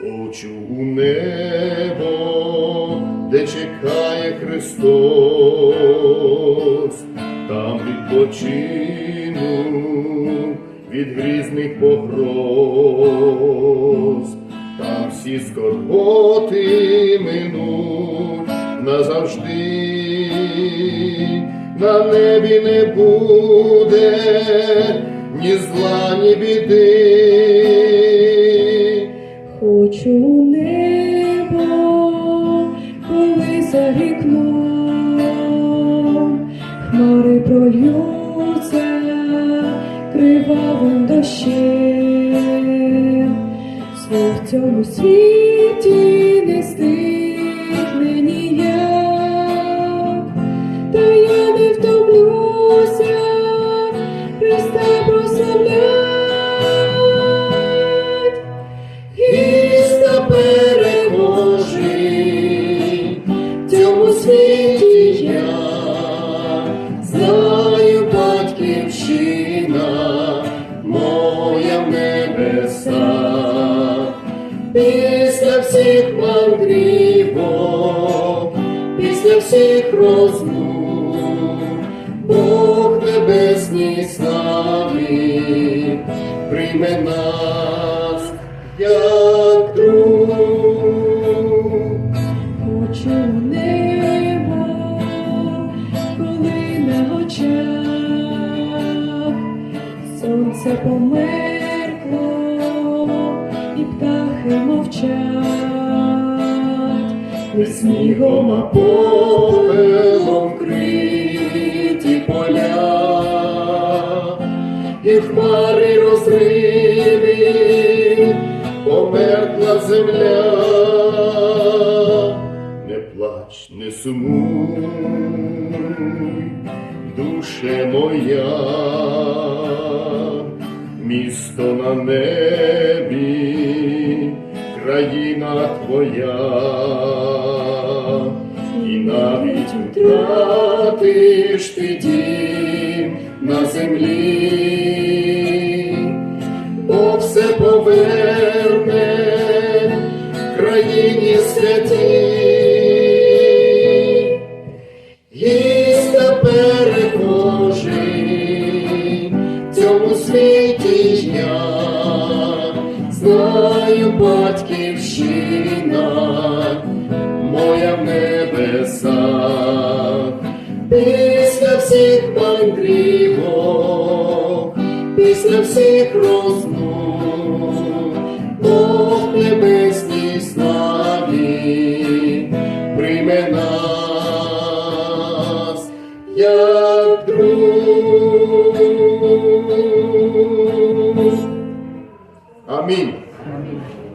Хочу у небо, де чекає Христос, там відпочину від грізних погроз, там всі скорботи минуть назавжди, на небі не буде ні зла, ні біди. Хочу небо, коли за вікном хмари прольються кривавим дощем, Знов в цьому світі Після всіх мандрівок, після всіх розмов, Бог небесній слави прийме нас як друг. Хочу коли на очах сонце померкло мовчать, Не снігом, а попелом вкриті поля, і хмари розриви, померкла земля. Не плач, не сумуй, душе моя, місто на небі, країна твоя, і навіть втратиш ти дім на землі, Бог все поверне країні святій. Гіста перехожий, знаю батьківщина моя в небесах. Після всіх мандрівок, після всіх розмов, Бог в небесній славі прийме нас як друг. Amém.